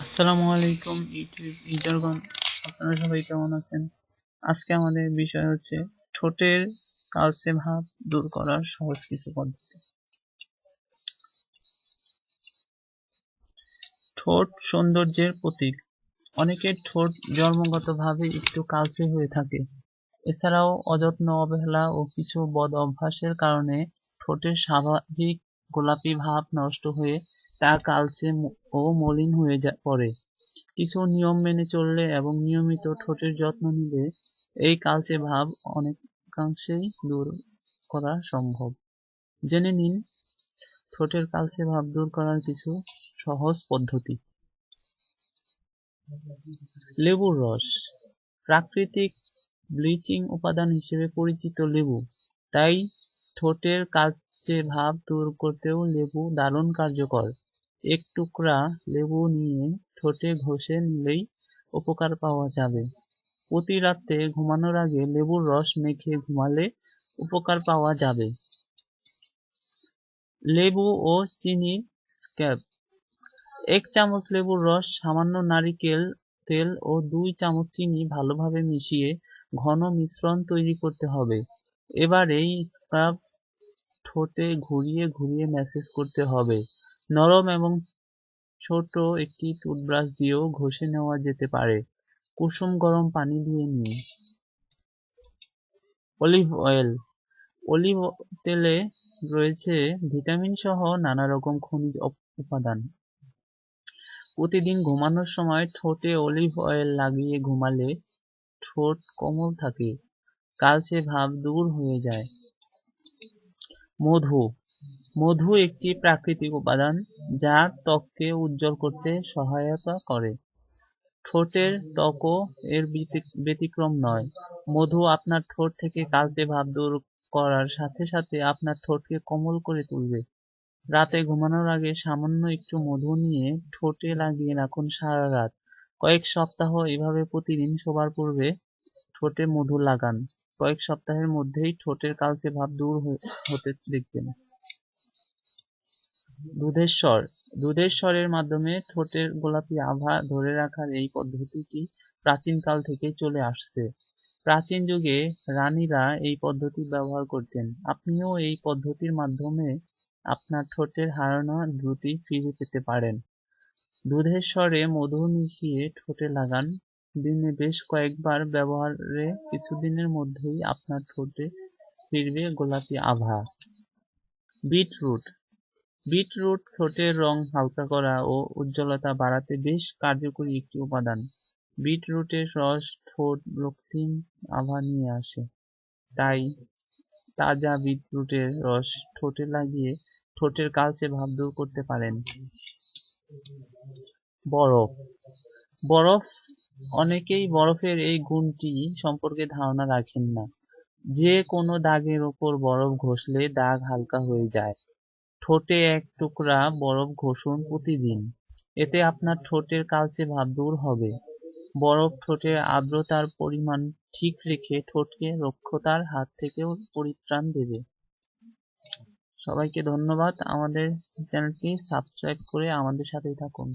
আসসালামু আলাইকুম, ইউটিউব ইউজারগণ আপনারা সবাই কেমন আছেন? আজকে আমাদের বিষয় হচ্ছে ঠোঁটের কালচে ভাব দূর করার সহজ কিছু পদ্ধতি। ঠোঁট সৌন্দর্যের প্রতীক। অনেকের ঠোঁট জন্মগতভাবে একটু কালচে হয়ে থাকে। এছাড়াও অযত্ন অবহেলা ও কিছু বদ অভ্যাসের কারণে ঠোঁটের স্বাভাবিক গোলাপি ভাব নষ্ট হয়ে তা কালচে ও মলিন হয়ে পড়ে। কিছু নিয়ম মেনে চললে এবং নিয়মিত ঠোঁটের যত্ন নিলে এই কালচে ভাব অনেকাংশেই দূর করা সম্ভব। জেনে নিন, ঠোঁটের কালচে ভাব দূর করার কিছু সহজ পদ্ধতি। লেবুর রস। প্রাকৃতিক ব্লিচিং উপাদান হিসেবে পরিচিত লেবু। তাই ঠোঁটের কালচে ভাব দূর করতেও লেবু দারুণ কার্যকর। এক টুকরা লেবু নিয়ে ঠোঁটে ঘষে নিলেই উপকার পাওয়া যাবে। প্রতি রাতে ঘুমানোর আগে লেবুর রস মেখে ঘুমালে উপকার পাওয়া যাবে। লেবু ও চিনি স্ক্যাব এক চামচ লেবুর রস, সামান্য নারিকেল, তেল ও দুই চামচ চিনি ভালোভাবে মিশিয়ে ঘন মিশ্রণ তৈরি করতে হবে। এবার এই স্ক্রাব ঠোঁটে ঘুরিয়ে ঘুরিয়ে ম্যাসেজ করতে হবে। নরম এবং ছোট একটি টুথব্রাশ দিয়েও ঘষে নেওয়া যেতে পারে। কুসুম গরম পানি দিয়ে নিন। অলিভ অয়েল অলিভ তেলে রয়েছে ভিটামিন সহ নানা রকম খনিজ উপাদান। প্রতিদিন ঘুমানোর সময় ঠোঁটে অলিভ অয়েল লাগিয়ে ঘুমালে ঠোঁট কোমল থাকে, কালচে ভাব দূর হয়ে যায়। মধু। মধু একটি প্রাকৃতিক উপাদান যা ত্বককে উজ্জ্বল করতে সহায়তা করে। ঠোঁটের ত্বকও এর ব্যতিক্রম নয়। মধু আপনার ঠোঁট থেকে কালচে ভাব দূর করার সাথে সাথে আপনার ঠোঁটকে কোমল করে তুলবে। রাতে ঘুমানোর আগে সামান্য একটু মধু নিয়ে ঠোঁটে লাগিয়ে রাখুন সারা রাত। কয়েক সপ্তাহ এভাবে প্রতিদিন শোবার পূর্বে ঠোঁটে মধু লাগান। কয়েক সপ্তাহের মধ্যেই ঠোঁটের কালচে ভাব দূর হতে দেখবেন। দুধের স্বরের মাধ্যমে ঠোঁটের গোলাপি আভা ধরে রাখার এই পদ্ধতিটি প্রাচীনকাল থেকেই চলে আসছে। প্রাচীন যুগে রানীরা এই পদ্ধতি ব্যবহার করতেন। আপনিও এই পদ্ধতির মাধ্যমে আপনার ঠোঁটের হারানো দ্রুতি ফিরে পেতে পারেন। দুধের স্বরে মধু মিশিয়ে ঠোঁটে লাগান। দিনে বেশ কয়েকবার ব্যবহারে কিছুদিনের মধ্যেই আপনার ঠোঁটে ফিরবে গোলাপি আভা। বিটরুট বিটরুট, ঠোঁটের রং হালকা করা ও উজ্জ্বলতা বাড়াতে বেশ কার্যকরী একটি উপাদান। বিটরুটের রস ঠোঁট রক্তিম আভা নিয়ে আসে। তাই তাজা বিটরুটের রস ঠোঁটে লাগিয়ে ঠোঁটের কালচে ভাব দূর করতে পারেন। বরফ। বরফ, অনেকেই বরফের এই গুণটি সম্পর্কে ধারণা রাখেন না। যে কোনো দাগের ওপর বরফ ঘষলে দাগ হালকা হয়ে যায়। ঠোঁটে এক টুকরা বরফ ঘষুন প্রতিদিন। এতে আপনার ঠোঁটের কালচে ভাব দূর হবে। বরফ ঠোঁটের আর্দ্রতার পরিমাণ ঠিক রেখে ঠোঁটকে রক্ষতার হাত থেকেও পরিত্রাণ দেবে। সবাইকে ধন্যবাদ। আমাদের চ্যানেলটি সাবস্ক্রাইব করে আমাদের সাথেই থাকুন।